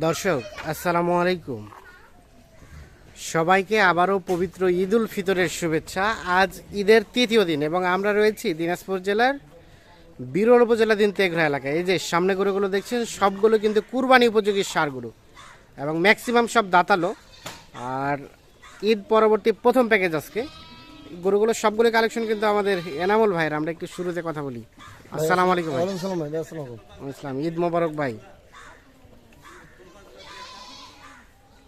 দর্শক আসসালামু আলাইকুম। সবাইকে আবারও পবিত্র ঈদ উল ফিতরের শুভেচ্ছা। আজ ঈদের তৃতীয় দিন এবং আমরা রয়েছি দিনাজপুর জেলার বিরল উপজেলা দিন তেঘরা এলাকায়। এই যে সামনে গরুগুলো দেখছেন সবগুলো কিন্তু কুরবানি উপযোগী সার গরু এবং ম্যাক্সিমাম সব দাতালো। আর ঈদ পরবর্তী প্রথম প্যাকেজ আজকে। গরুগুলো সবগুলো কালেকশন কিন্তু আমাদের এনামুল ভাইয়ের। আমরা একটু শুরুতে কথা বলি। আসসালামু আলাইকুম ভাই। আসসালামু। ঈদ মোবারক ভাই।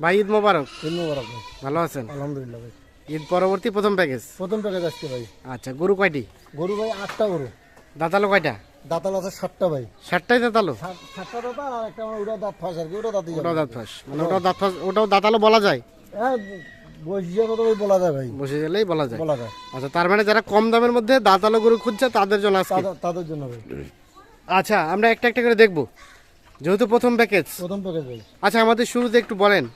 ভাই ঈদ মোবারক। ঈদ মোবারক ভাই। ভালো আছেন? আলহামদুলিল্লাহ ভাই। ঈদ পরবর্তী প্রথম প্যাকেজ প্রথম প্যাকেজ আসছে ভাই। আচ্ছা গরু কয়টি? গরু ভাই আটটা গরু। দাঁতালো কয়টা? দাঁতাল আছে ষাটটা ভাই। ষাটটাই দাঁতালো? ষাটটা দাঁতাল আর একটা আমার ওটা দাঁত ফাঁস আর কি ওটা যাবে ওটাও দাঁত ফাঁস। মানে ওটাও দাঁত ফাঁস ওটাও দাঁতালো বলা যায়? হ্যাঁ বলা যায় ভাই। বসে গেলেই বলা যায়। বলা যায়। আচ্ছা তার মানে যারা কম দামের মধ্যে দাঁতালো গরু খুঁজছে তাদের জন্য আজকে। তাদের- তাদের জন্য ভাই। আচ্ছা আমরা একটা একটা করে দেখব। যেহেতু প্রথম প্যাকেজ প্রথম প্যাকেজ ভাই। আচ্ছা আমাদের শুরুতে একটু বলেন।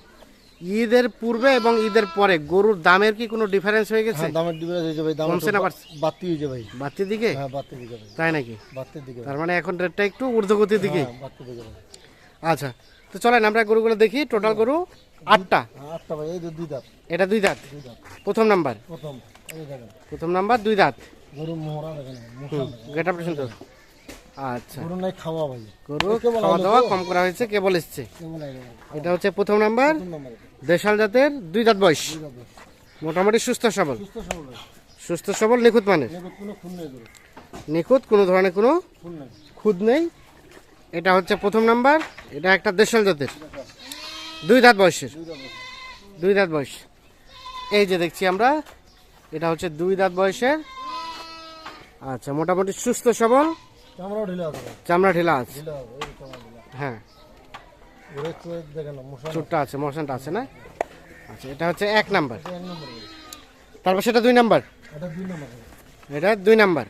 ঈদের পূর্বে এবং ঈদের পরে গরুর দামের কি কোনো ডিফারেন্স হয়ে গেছে? হ্যাঁ দামের ডিফারেন্স হয়েছে ভাই দাম কমছে না বাড়ছে? বাড়তি হয়েছে ভাই। বাড়তির দিকে? হ্যাঁ বাড়তি দিকে তাই নাকি? বাড়তির দিকে তার মানে এখন রেটটা একটু ঊর্ধ্বগতির দিকে? হ্যাঁ বাড়তির দিকে আচ্ছা তো চলেন আমরা গরুগুলো দেখি। টোটাল গরু আটটা। হ্যাঁ আটটা ভাই এই দুই দাঁত। এটা দুই দাঁত? প্রথম নাম্বার? প্রথম এই দেখেন। প্রথম নাম্বার দুই দাঁত। গরু মোহরা দেখেন মুখা দেখেন। গেট আপ সুন্দর আচ্ছা। গরু নাই খাওয়া ভাই। গরু খাওয়া দাওয়া কম করা হয়েছে কেবল এসছে? এটা হচ্ছে প্রথম নাম্বার। দেশাল জাতের দুই দাঁত বয়স। মোটামুটি সুস্থ সবল। সুস্থ সবল নিখুঁত গরু নিখুঁত কোনো ধরনের কোনো খুদ নেই। এটা হচ্ছে প্রথম নাম্বার। এটা একটা দেশাল জাতের। দুই দাঁত বয়সের। দুই দাঁত বয়স। এই যে দেখছি আমরা এটা হচ্ছে দুই দাঁত বয়সের। আচ্ছা মোটামুটি সুস্থ সবল। চামড়াও ঢিলে আছে। চামড়া ঢিলা আছে। হ্যাঁ। চোটটা আছে মশানটা আছে না? আচ্ছা এটা হচ্ছে এক নাম্বার। তারপর সেটা দুই নাম্বার? এটা দুই নম্বর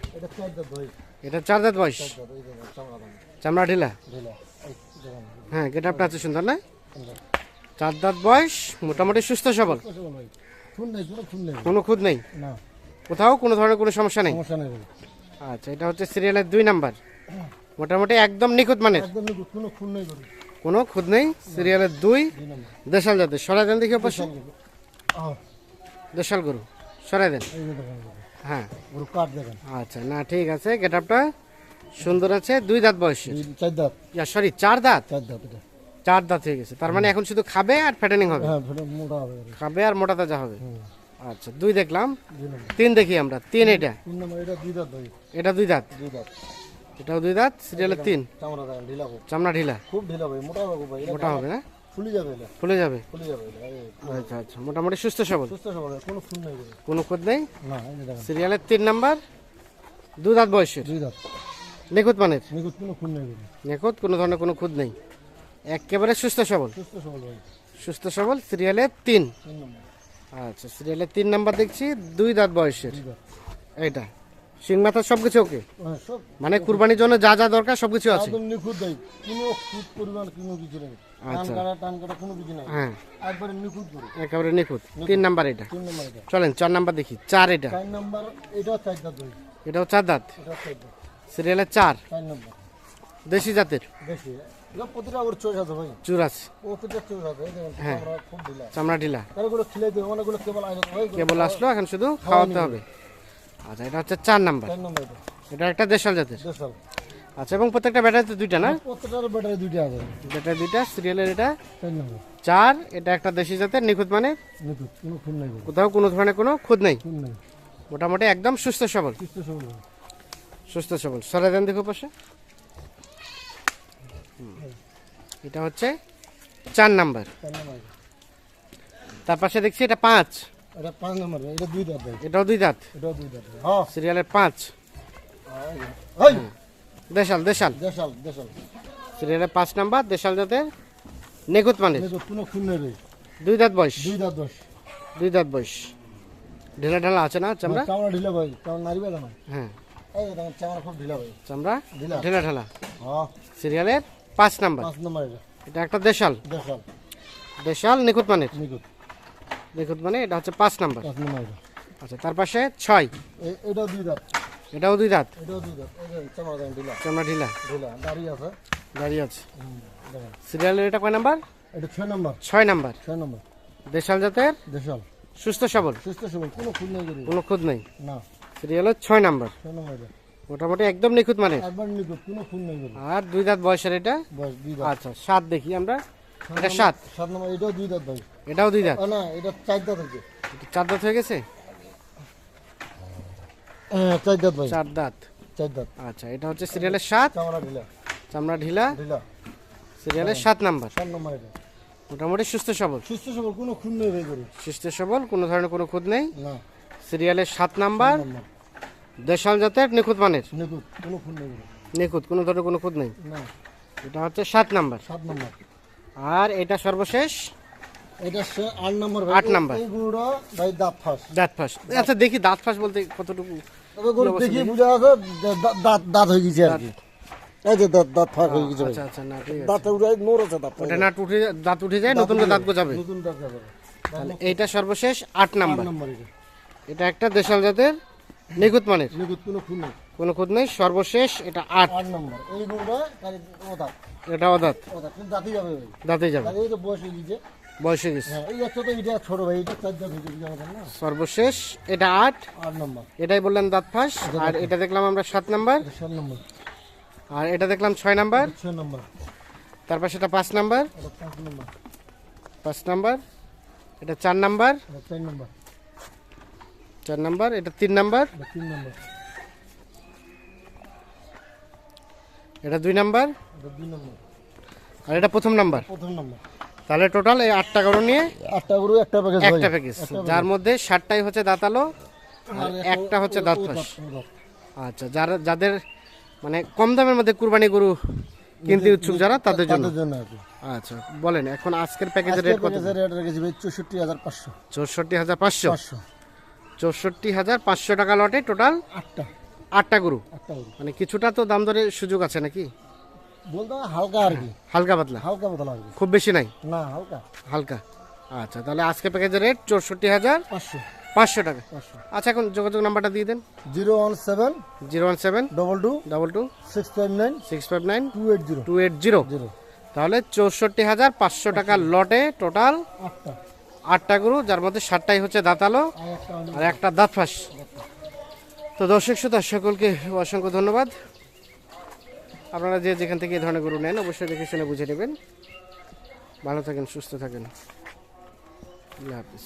এটা চার দাঁত বয়স। চামড়া ঢিলা? হ্যাঁ গেট আপটা আছে সুন্দর না? চার দাঁত বয়স মোটামুটি সুস্থ সবল। কোনো। খুদ নেই? কোথাও কোনো ধরনের কোনো সমস্যা নেই? সমস্যা নেই ভাই। আচ্ছা এটা হচ্ছে সিরিয়ালের দুই নাম্বার। মোটামুটি একদম নিখুঁত মানের। একদম নিখুঁত, কোনো খুন নেই গরু। কোনো খুদ নেই সিরিয়ালের দুই দেশাল জাতের। সরাই দেন দেখি অবশ্য দেশাল গরু। সরাই দেন। হ্যাঁ। গরু কাঠ দেখেন। আচ্ছা না ঠিক আছে গেট আপটা সুন্দর আছে। দুই দাঁত বয়সে চার দাঁত, সরি চার দাঁত? চার দাঁত। চার দাঁত হয়ে গেছে। তার মানে এখন শুধু খাবে আর ফ্যাটেনিং হবে? মোটা খাবে আর মোটা তাজা হবে। আচ্ছা দুই দেখলাম। তিন দেখি আমরা। তিন এটা? এটা দুই দাঁত এটা দুই দাঁত? এটাও দুই দাঁত? সিরিয়ালের তিন? চামড়া ঢিলা খুব। ঢিলা? ভাই, মোটা হবে ভাই। মোটা হবে না? ফুলে যাবে ফুলে যাবে? ফুলে যাবে আচ্ছা আচ্ছা মোটামুটি সুস্থ সবল? সুস্থ সবল, কোনো নেই কোনো খুদ নেই? না, সিরিয়ালের তিন নাম্বার দু দাঁত বয়সের? দুই দাঁত। নিখুঁত মানের? নিখুঁত কোনো খুন নেই নিখুঁত কোনো ধরনের কোনো খুদ নেই। একেবারে সুস্থ সবল? সুস্থ সবল ভাই। সুস্থ সবল সিরিয়ালে তিন। তিন নম্বর, আচ্ছা সিরিয়ালে তিন নাম্বার দেখছি দুই দাঁত বয়সের। এইটা শিং মাথা সব কিছু ওকে হ্যাঁ, মানে কুরবানির জন্য যা যা দরকার সব কিছু আছে একদম নিখুঁত ভাই। কোনো খুঁত পরিমাণ কোনো কিছু নেই। আচ্ছা। কাটা, টান কাটা কোনো কিছু নেই। হ্যাঁ একবারে নিখুঁত গরু। একেবারে নিখুঁত তিন নাম্বার এটা তিন নম্বর এটা। চলেন চার নাম্বার দেখি চার এটা চার নম্বর, এটাও চার দাঁত। এটাও চার দাঁত এটাও চার দাঁত। সিরিয়ালে চার চার নম্বর। দেশি জাতের। প্রতিটা ওর চোষ আছে ভাই। চুর আছে প্রতিটা চোষ আছে। হ্যাঁ। খুব ঢিলা। চামড়া ঢিলা তারগুলো অনেকগুলো কেবল আসলো এখন শুধু খাওয়াতে হবে আচ্ছা এটা হচ্ছে চার নাম্বার চার নম্বর এটা। একটা দেশাল জাতের দেশাল। আচ্ছা এবং প্রত্যেকটা ব্যাটারিতে দুইটা না প্রত্যেকটার ব্যাটারি দুইটা আছে। ব্যাটারি দুইটা সিরিয়ালের এটা চার এটা একটা দেশি জাতের নিখুঁত মানে। কোথাও কোনো ধরনের কোনো খুদ নেই মোটামুটি একদম সুস্থ সবল সুস্থ সবল সুস্থ সবল সরে দেন দেখো পাশে। এটা হচ্ছে চার নাম্বার। তার পাশে দেখছি এটা পাঁচ। এটা পাঁচ নম্বর এটা দুই দাঁত এটাও দুই দাঁত। এটাও দুই দাঁত হ্যাঁ। সিরিয়ালের পাঁচ। দেশাল দেশাল। দেশাল, দেশাল। সিরিয়ালের পাঁচ নাম্বার দেশাল জাতের নেই ভাই। দুই দাঁত বয়স। দুই দাঁত দোষ। দুই দাঁত বয়স। ঢেলা ঢালা আছে না চামড়া? চামড়া ঢিলা ভাই, চামড়া নাড়িবে না। হ্যাঁ। এই চামড়া খুব ঢিলা ভাই। চামড়া ঢিলা। ঢেলা ঢালা। হ্যাঁ, সিরিয়ালের পাঁচ নাম্বার। পাঁচ নম্বর এটা। এটা একটা দেশাল। দেশাল, দেশাল নিখুঁত মানের নিখুঁত, নিখুঁত মানে এটা হচ্ছে পাঁচ নাম্বার। পাঁচ নম্বর এটা। আচ্ছা তার পাশে ছয়। এটাও দুই দাঁত। এটাও দুই দাঁত? এটাও দুই দাঁত। চামড়া ঢিলা। চামড়া ঢিলা। ঢিলা দাঁড়িয়ে আছে। দাঁড়িয়ে আছে। সিরিয়ালের এটা কয় নাম্বার? এটা ছয় নম্বর। ছয় নাম্বার। ছয় নম্বর। দেশাল জাতের? দেশাল। সুস্থ সবল? সুস্থ সবল কোনো খুন নেই কোনো খুদ নেই? না। সিরিয়ালের ছয় নাম্বার। ছয় নম্বর মোটামুটি একদম নিখুঁত মানে? একবার নিকট কোনো খুন নেই আর দুই দাঁত বয়সের এটা? দুই দাঁত। আচ্ছা সাত দেখি আমরা। এটা সাত? সাত নম্বর এটাও দুই দাঁত ভাই এটাও দুই দাঁত? না এটা চার দাঁত এটা চার দাঁত হয়ে গেছে? হ্যাঁ চার দাঁত ভাই চার দাঁত। চার দাঁত। আচ্ছা এটা হচ্ছে সিরিয়ালের সাত? চামড়া ঢিলা। চামড়া ঢিলা? ঢিলা। সিরিয়ালের সাত নাম্বার। সাত নম্বর এটা। মোটামুটি সুস্থ সবল? সুস্থ সবল কোনো খুন নেই ভাই সুস্থ সবল কোনো ধরনের কোনো খুদ নেই? না। সিরিয়ালের সাত নম্বর। দেশাল জাতের নিখুঁত মানের? নিকুট কোনো খুন নেই নিখুঁত কোনো ধরনের কোনো খুদ নেই? না। এটা হচ্ছে সাত নাম্বার। সাত নম্বর। আর এটা সর্বশেষ? এটা আট নম্বর আট নাম্বার। এই গরুটা ভাই দাঁত ফাঁস। দাঁত ফাঁস। আচ্ছা দেখি দাঁত ফাঁস বলতে কতটুকু তবে গরু দেখি বুঝা আছে দাঁত দাঁত হয়ে গেছে আর কি। এই যে দাঁত দাঁত ফাঁক হয়ে গেছে আচ্ছা আচ্ছা না ঠিক উঠে নোর আছে দাঁত। ওটা না উঠে দাঁত উঠে যায় নতুন দাঁত গোজাবে। নতুন দাঁত যাবে তাহলে এইটা সর্বশেষ আট নাম্বার। এটা একটা দেশাল জাতের নিখুঁত মানের? নিকুট কোনো খুন নেই। কোনো খুদ নেই সর্বশেষ এটা আট। আট নম্বর। এই গরুটা খালি ও এটা অদাঁত ও দাঁত কিন্তু দাঁতই যাবে ভাই। যাবে। এই তো বয়স হয়ে গেছে। বয়স হয়ে গেছে। হ্যাঁ এই একটা তো এটা ছোট ভাই এটা চার দাঁত গেছে না? সর্বশেষ এটা আট। আট নম্বর। এটাই বললেন দাঁত ফাঁস আর এটা দেখলাম আমরা সাত নাম্বার। সাত নম্বর। আর এটা দেখলাম ছয় নাম্বার। ছয় নম্বর। তারপর সেটা পাঁচ নাম্বার। পাঁচ নম্বর। পাঁচ নাম্বার। এটা চার নাম্বার। চার নম্বর। চার নাম্বার এটা তিন নাম্বার? তিন নম্বর। এটা দুই নাম্বার? এটা দুই নম্বর। আর এটা প্রথম নাম্বার? প্রথম নম্বর। তাহলে টোটাল এই আটটা গরু নিয়ে আটটা গরু একটা প্যাকেজ একটা প্যাকেজ। যার মধ্যে ষাটটাই হচ্ছে দাঁতালো আর একটা হচ্ছে দাঁত আচ্ছা যারা যাদের মানে কম দামের মধ্যে কুরবানি গরু কিনতে ইচ্ছুক যারা তাদের জন্য। আচ্ছা বলেন এখন আজকের প্যাকেজের রেট কত? রেট রেখেছি ভাই চৌষট্টি হাজার পাঁচশো। চৌষট্টি হাজার পাঁচশো টাকা লটে টোটাল আটটা। আটটা গরু। মানে কিছুটা তো দাম দরের সুযোগ আছে নাকি? বলতে হালকা আর কি। হালকা পাতলা? হালকা বদল আর কি। খুব বেশি নাই? না হালকা। হালকা। আচ্ছা তাহলে আজকে প্যাকেজের রেট চৌষট্টি হাজার পাঁচশো। পাঁচশো টাকা। আচ্ছা এখন যোগাযোগ নাম্বারটা দিয়ে দেন। Zero one seven zero one seven double two double two six five nine six five nine two eight zero. Two eight zero. Zero. তাহলে চৌষট্টি হাজার পাঁচশো টাকার লটে টোটাল আটটা। আটটা গরু, যার মধ্যে সাতটাই হচ্ছে দাঁতালো আর একটা দাঁত ফাঁস। তো দর্শক শ্রোতা, সকলকে অসংখ্য ধন্যবাদ। আপনারা যে যেখান থেকে এই ধরনের গরু নেন, অবশ্যই দেখে শুনে বুঝে নেবেন। ভালো থাকেন, সুস্থ থাকেন। আল্লাহ হাফিজ।